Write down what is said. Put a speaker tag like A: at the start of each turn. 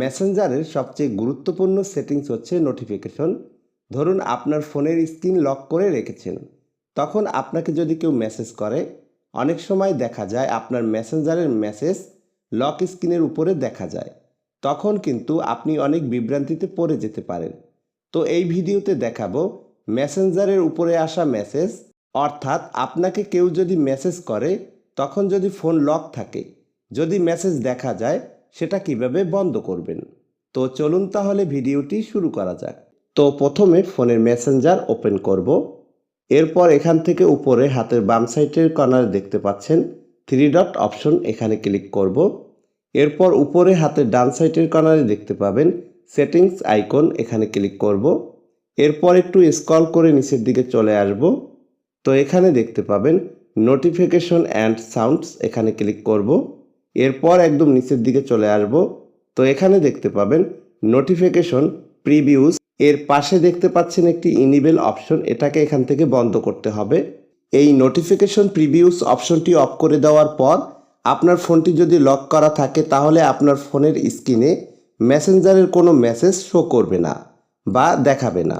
A: মেসেঞ্জারের সবচেয়ে গুরুত্বপূর্ণ সেটিংস হচ্ছে নোটিফিকেশন ধরুন আপনার ফোনের স্ক্রিন লক করে রেখেছেন। তখন আপনাকে যদি কেউ মেসেজ করে, অনেক সময় দেখা যায় আপনার মেসেঞ্জারের মেসেজ লক স্ক্রিনের উপরে দেখা যায়। তখন কিন্তু আপনি অনেক বিভ্রান্তিতে পড়ে যেতে পারেন। তো এই ভিডিওতে দেখাবো মেসেঞ্জারের উপরে আসা মেসেজ অর্থাৎ আপনাকে কেউ যদি মেসেজ করে, তখন যদি ফোন লক থাকে, যদি মেসেজ দেখা যায় সেটা কীভাবে বন্ধ করবেন? তো চলুন তাহলে ভিডিওটি শুরু করা যাক। তো প্রথমে ফোনের মেসেঞ্জার ওপেন করব। এরপর এখান থেকে উপরে হাতের বাম সাইডের কর্নারে দেখতে পাচ্ছেন। থ্রি ডট অপশন এখানে ক্লিক করব। এরপর উপরে হাতের ডান সাইডের কর্নারে দেখতে পাবেন। সেটিংস আইকন এখানে ক্লিক করব। এরপর একটু স্ক্রল করে নিচের দিকে চলে আসব। তো এখানে দেখতে পাবেন নোটিফিকেশন অ্যান্ড সাউন্ডস এখানে ক্লিক করব। এরপর একদম নিচের দিকে চলে আসব। তো এখানে দেখতে পাবেন নোটিফিকেশন প্রিভিউস এর পাশে দেখতে পাচ্ছেন একটি ইনিবেল অপশন এটাকে এখান থেকে বন্ধ করতে হবে। এই নোটিফিকেশন প্রিভিউস অপশনটি অফ করে দেওয়ার পর আপনার ফোনটি যদি লক করা থাকে, তাহলে আপনার ফোনের স্ক্রিনে মেসেঞ্জারের কোনো মেসেজ শো করবে না বা দেখাবে না।